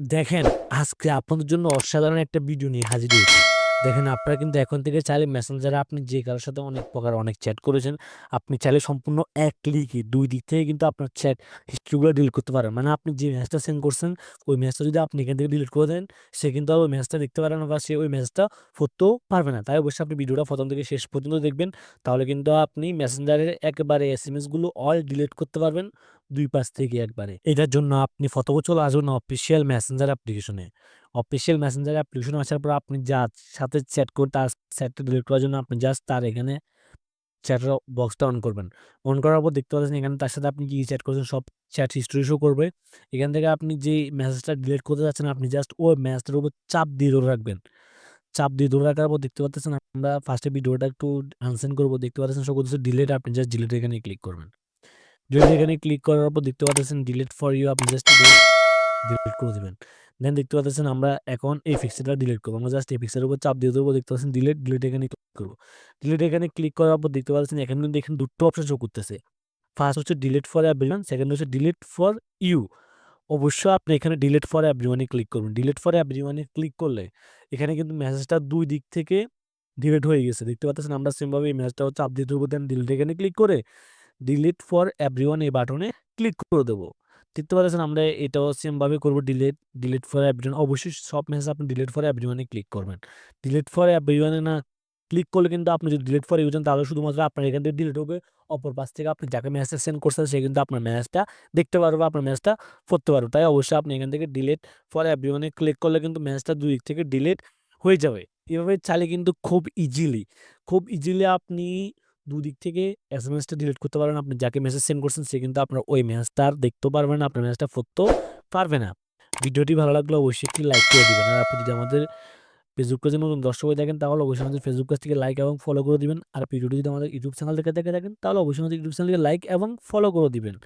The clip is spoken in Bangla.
দেখেন, আজকে আপনাদের জন্য অসাধারণ একটা ভিডিও নিয়ে হাজির হয়েছি। দেখেন আপনারা কিন্তু এখন থেকে চাইলে মেসেঞ্জারে আপনি যে কারোর সাথে অনেক প্রকার অনেক চ্যাট করেছেন, আপনি চাইলে সম্পূর্ণ এক ক্লিকে দুই দিক থেকে কিন্তু আপনার চ্যাট হিস্ট্রিগুলো ডিলিট করতে পারেন। মানে আপনি যে মেসেজটা সেন্ড করছেন, ওই মেসেজটা যদি আপনি এখান থেকে ডিলিট করে দেন, সে কিন্তু আর ওই মেসেজটা দেখতে পারে না বা সে ওই মেসেজটা পড়তেও পারবে না। তাই অবশ্যই আপনি ভিডিওটা প্রথম থেকে শেষ পর্যন্ত দেখবেন। তাহলে কিন্তু আপনি মেসেঞ্জারের একেবারে এসএমএসগুলো অল ডিলিট করতে পারবেন ২ পাশ থেকে একবারে। এটার জন্য আপনি প্রথমে চলে আসবেন অফিসিয়াল মেসেঞ্জার অ্যাপ্লিকেশনে। অফিসিয়াল মেসেঞ্জার অ্যাপ্লিকেশনে আসার পর আপনি যার সাথে চ্যাট করে তার চ্যাটটা ডিলিট করার জন্য আপনি জাস্ট তার এখানে চ্যাটের বক্সটা অন করবেন। অন করার পর দেখতে পাচ্ছেন এখানে তার সাথে আপনি কি, চ্যাট করছেন সব চ্যাট হিস্ট্রি শো করবে। এখান থেকে আপনি যে মেসেজটা ডিলিট করতে যাচ্ছেন আপনি জাস্ট ওই মেসেজটার উপর চাপ দিয়ে ধরে রাখবেন। চাপ দিয়ে ধরে রাখার পর দেখতে পাচ্ছেন আমরা ফার্স্টে ভিডিওটা একটু আনসেন্ড করব দেখতে পাচ্ছেন সব ডিলিট আপনি জাস্ট ডিলিট এখানে ক্লিক করবেন। ডিলিট এখানে ক্লিক করার পর দেখতে পাচ্ছেন ডিলিট ফর ইউ আপনি জাস্ট ডিলিট করে দেবেন দেন দেখতে পাচ্ছেন আমরা এখন এই পিক্সেলটা ডিলিট করব। আমরা জাস্ট এই পিক্সেলের উপর চাপ দিয়ে দেবো দেখতে পাচ্ছেন ডিলিট, ডিলিট এখানে ক্লিক করব ডিলিট এখানে ক্লিক করার পর দেখতে পাচ্ছেন এখানে কিন্তু এখানে ২ টো অপশন শো করতেছে। ফার্স্ট হচ্ছে ডিলিট ফর এভরিওয়ান, সেকেন্ড হচ্ছে ডিলিট ফর ইউ। অবশ্যই আপনি এখানে ডিলিট ফর এভরিওয়ান এ ক্লিক করবেন। ডিলিট ফর এভরিওয়ান এ ক্লিক করলে এখানে কিন্তু মেসেজটা দুই দিক থেকে ডিলিট হয়ে গেছে। দেখতে পাচ্ছেন আমরা সেম ভাবে এই মেসেজটাও চাপ দিয়ে ধরব দেন ডিলিট এখানে ক্লিক করে ডিলিট ফর এভরিওয়ান এই বাটনে ক্লিক করে দেবো দেখতে পাচ্ছেন আমরা এটাও সেমভাবে করব ডিলিট, ডিলিট ফর এভরিওয়ান অবশ্যই সব মেসেজ আপনি ডিলিট ফর এভরিওয়ান এ ক্লিক করবেন। ডিলিট ফর এভরিওয়ান এ না ক্লিক করলে কিন্তু আপনি যদি ডিলিট ফর ইউ দেন তাহলে শুধুমাত্র আপনার এখান থেকে ডিলিট হবে। অপর পাশ থেকে আপনি যাকে মেসেজ সেন্ড করছেন সে কিন্তু আপনার মেসেজটা দেখতে পারবে, আপনার মেসেজটা পড়তে পারবে। তাই অবশ্যই আপনি এখান থেকে ডিলিট ফর এভরিওয়ান এ ক্লিক করলে কিন্তু মেসেজটা দুই দিক থেকে ডিলিট হয়ে যাবে। এভাবে চাইলে কিন্তু খুব ইজিলি, খুব ইজিলি আপনি ২ এস এম এসটা ডিলিট করতে পারবেন। আপনি যাকে মেসেজ সেন্ড করছেন সে কিন্তু আপনার ওই মেসেজটা আর দেখতেও পারবে না, আপনার মেসেজটা পড়তেও পারবে না। ভিডিওটি ভালো লাগলে অবশ্যই একটি লাইক করে দেবেন আর আপনি যদি আমাদের ফেসবুক পেজে নতুন দর্শক হয়ে থাকেন তাহলে অবশ্যই আমাদের ফেসবুক পেজ থেকে লাইক এবং ফলো করে দিবেন। আর ভিডিওটি যদি আমাদের ইউটিউব চ্যানেল থেকে দেখে থাকেন তাহলে অবশ্যই আমাদের ইউটিউব চ্যানেলকে লাইক এবং ফলো করে দিবেন।